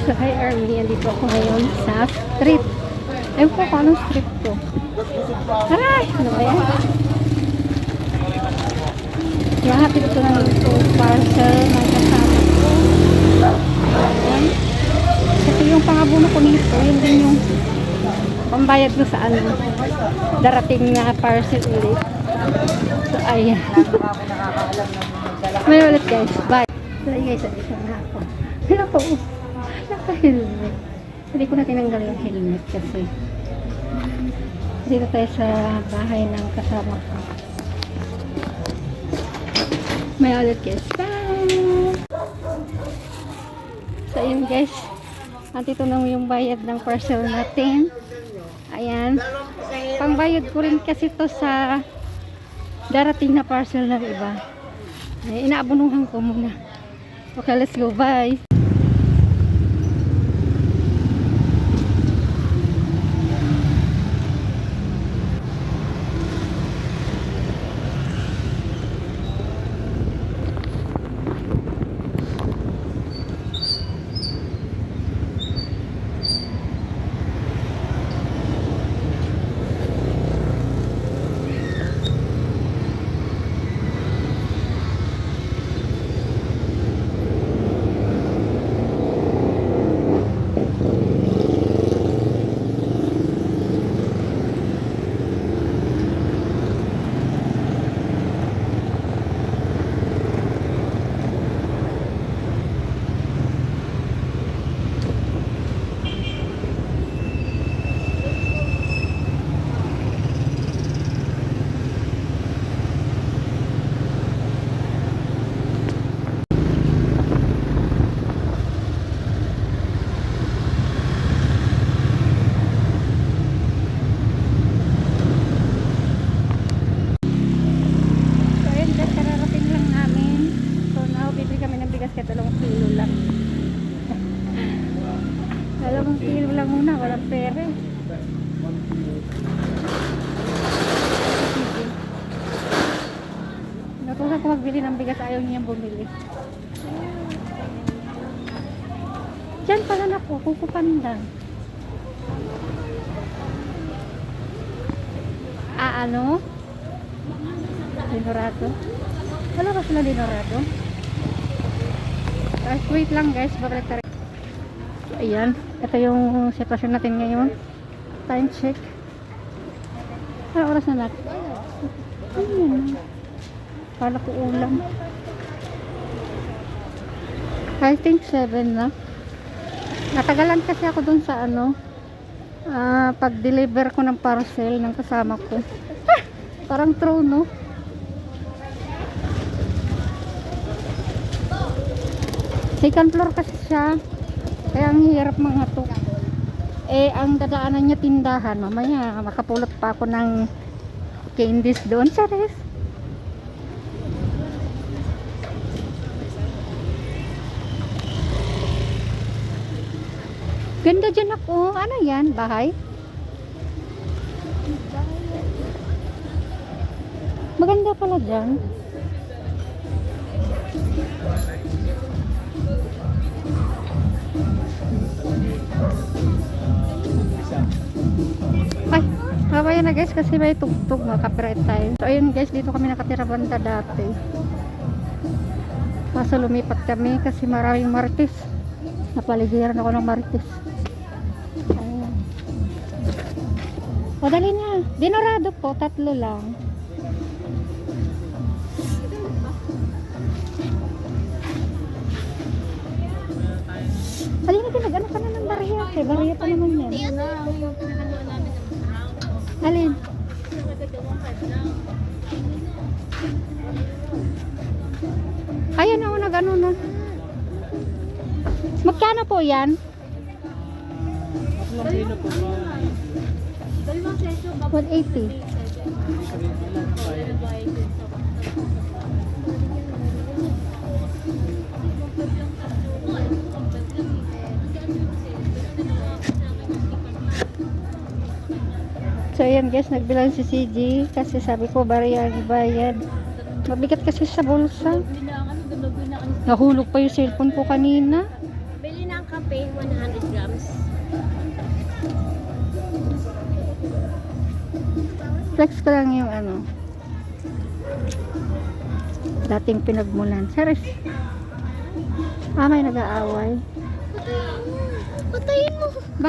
So, hi Army. Andito ako ngayon sa street. Ayun po anong street to. Aray! Ano ba yan? Ihahatid ko na ito parcel ng kasama ko. Ayan. Kasi yung pangabuno ko nito, yun din yung pambayad ko sa ano, darating na parcel ulit. So, ayan. May ulit guys. Bye. So, guys, andito na ako. Ano po? Naka-helmet. Hindi ko na tinanggal yung helmet kasi dito tayo sa bahay ng kasama ko. May ulit guys. Bye! So, ayun guys. Nandito na yung bayad ng parcel natin. Ayan. Pangbayad ko rin kasi to sa darating na parcel ng iba. Ay, inaabunuhan ko muna. Okay, let's go. Bye! So, ayun guys, kararating lang namin. So, now, bibili kami ng bigas kaya dalawang kilo lang. dalawang kilo lang muna, walang pere. Sige. Natusan ko magbili ng bigas, ayaw niyang bumili. Diyan pala na po, kukupandan. Ah, ano? Dinorado. Wala ba sila dinorado? Guys, wait lang guys. Babalik tayo. So, ayan. Ito yung sitwasyon natin ngayon. Time check. Ano oras na natin? Ayan. Kala ko ulam. I think 7 na. Natagalan kasi ako dun sa ano. ah, pag-deliver ko ng parcel ng kasama ko. Ah, parang true, no? Second floor kasi siya. Kaya ang hirap mga to. Eh, ang dadaanan niya tindahan. Mamaya, makapulot pa ako ng candies doon sa. Ganda dyan ako. Ano yan? Bahay? Maganda pala dyan. Ay, mamaya na guys kasi may tugtog mga copyright tayo. So ayun guys, dito kami nakatira banda dati. Kaso lumipat kami kasi maraming marites. Napaligiran ako ng marites. O dali na. Dinorado po, tatlo lang. Halina din, nag-ano ka na ng bariya. Kay bariya pa naman yan. Alin? Ayan ako nag-ano na. Magkano po yan? 180. So ayan guys, nagbilang si CG kasi sabi ko bariya bayad. Mabigat kasi sa bulsa. Nahulog pa yung cellphone ko kanina. Flex ko lang yung ano. Dating pinagmulan. Charis. Ah, may nag-aaway. Patayin mo! Patayin mo! Bak